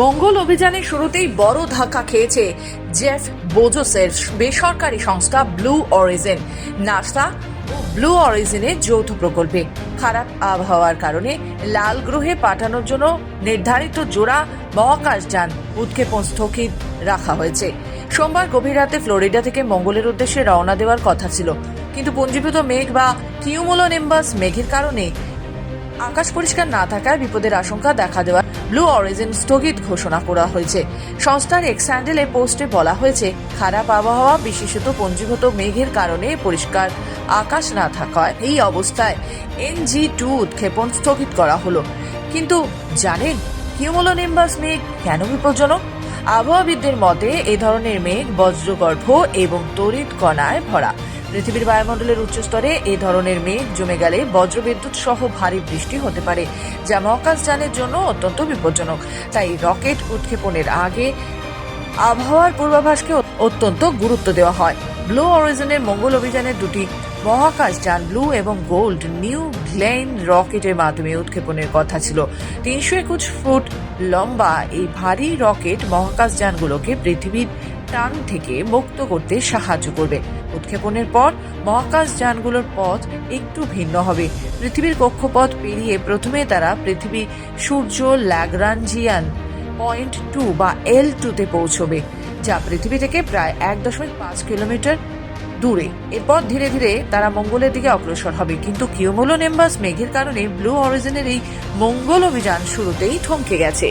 মঙ্গল অভিযানের শুরুতেই বড় ধাক্কা খেয়েছে জেফ বোজোসের বেসরকারি সংস্থা ব্লু অরিজিন, নাসা ও ব্লু অরিজিনের যৌথ প্রকল্পে। খারাপ আবহাওয়ার কারণে লাল গ্রহে পাঠানোর জন্য নির্ধারিত জোড়া মহাকাশযান উৎক্ষেপণ স্থগিত রাখা হয়েছে। সোমবার গভীর রাতে ফ্লোরিডা থেকে মঙ্গলের উদ্দেশ্যে রওনা দেওয়ার কথা ছিল। কিন্তু পুঞ্জীভূত মেঘ বা কিউমোলোনিম্বাস মেঘের কারণে আকাশ পরিষ্কার না থাকায় বিপদের আশঙ্কা দেখা দেওয়া ব্লু অরিজিন স্থগিত ঘোষণা করা হয়েছে। সংস্থার এক্স হ্যান্ডেলে পোস্টে বলা হয়েছে, খারাপ আবহাওয়া, বিশেষত পঞ্জীভূত মেঘের কারণে পরিষ্কার আকাশ না থাকায় এই অবস্থায় এনজি টু উৎক্ষেপণ স্থগিত করা হলো। কিন্তু জানেন কিউমোলোনিম্বাস মেঘ কেন বিপজ্জনক? আবহাওয়াবিদদের মতে, এ ধরনের মেঘ বজ্রগর্ভ এবং তড়িৎ কণায় ভরা। পৃথিবীর বায়ুমণ্ডলের উচ্চস্তরে এ ধরনের মেঘ জমে গেলে বজ্রবিদ্যুৎ সহ ভারী বৃষ্টি হতে পারে, যা মহাকাশযানের জন্য অত্যন্ত বিপজ্জনক। তাই রকেট উৎক্ষেপণের আগে আবহাওয়ার পূর্বাভাসকে অত্যন্ত গুরুত্ব দেওয়া হয়। ব্লু অরিজিনের মঙ্গল অভিযানের দুটি মহাকাশযান ব্লু এবং গোল্ড, নিউ গ্লেন রকেটের মাধ্যমে উৎক্ষেপণের কথা ছিল। তিনশো একুশ ফুট লম্বা এই ভারী রকেট মহাকাশযানগুলোকে পৃথিবীর টান থেকে মুক্ত করতে সাহায্য করবে। উৎক্ষেপণের পর মহাকাশ যানগুলোর পথ একটু ভিন্ন হবে। পৃথিবীর কক্ষপথ পেরিয়ে প্রথমে তারা পৃথিবী সূর্য ল্যাগ্রাঞ্জিয়ান পয়েন্ট টু বা এল টুতে পৌঁছবে, যা পৃথিবী থেকে প্রায় এক দশমিক পাঁচ কিলোমিটার দূরে। এরপর ধীরে ধীরে তারা মঙ্গলের দিকে অগ্রসর হবে। কিন্তু কিউমোলোনেম্বাস মেঘের কারণে ব্লু অরিজিনের এই মঙ্গল অভিযান শুরুতেই থমকে গেছে।